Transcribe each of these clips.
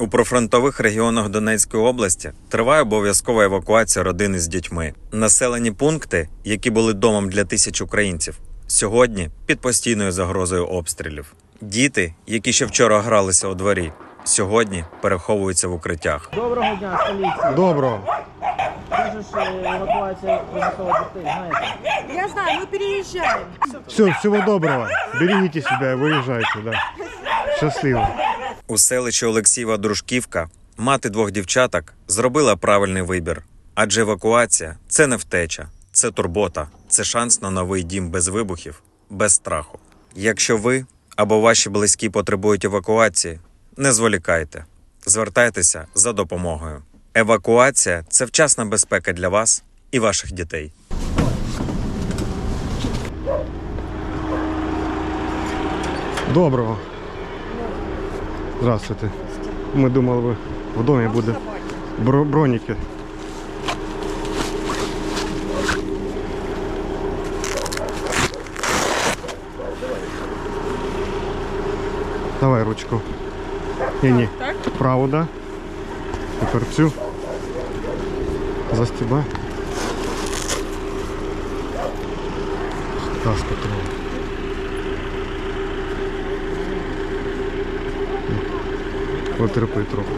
У прифронтових регіонах Донецької області триває обов'язкова евакуація родини з дітьми. Населені пункти, які були домом для тисяч українців, сьогодні під постійною загрозою обстрілів. Діти, які ще вчора гралися у дворі, сьогодні переховуються в укриттях. Доброго дня, столиці. Доброго. Е, евакуація примусових дітей, знаєте. Я знаю, мы переезжаем. Все, всего доброго. Берегите себя, выезжайте, да. Счастливо. У селищі Олексієва Дружківка мати двох дівчаток зробила правильний вибір. Адже евакуація це не втеча, це турбота, це шанс на новий дім без вибухів, без страху. Якщо ви або ваші близькі потребують евакуації, не зволікайте, звертайтеся за допомогою. Евакуація це вчасна безпека для вас і ваших дітей. Доброго. Здравствуйте. Мы думали, ви в домі буде бро- броніки. Давай ручку. Ні, ні. Праву, да. Тепер цю. Застібай. Газ потрібен. Потерпи трохи.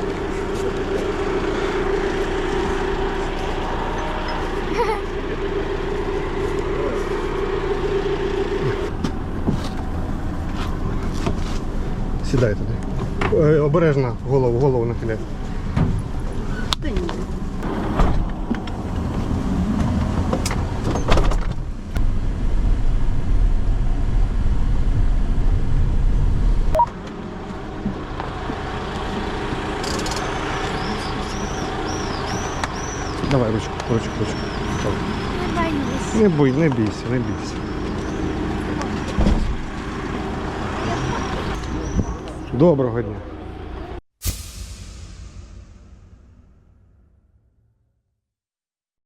Сідай туди. Е, обережно голову, голову нахиляй. Давай ручку, ручку, ручку. Не бой, не бійся, не бійся. Доброго дня.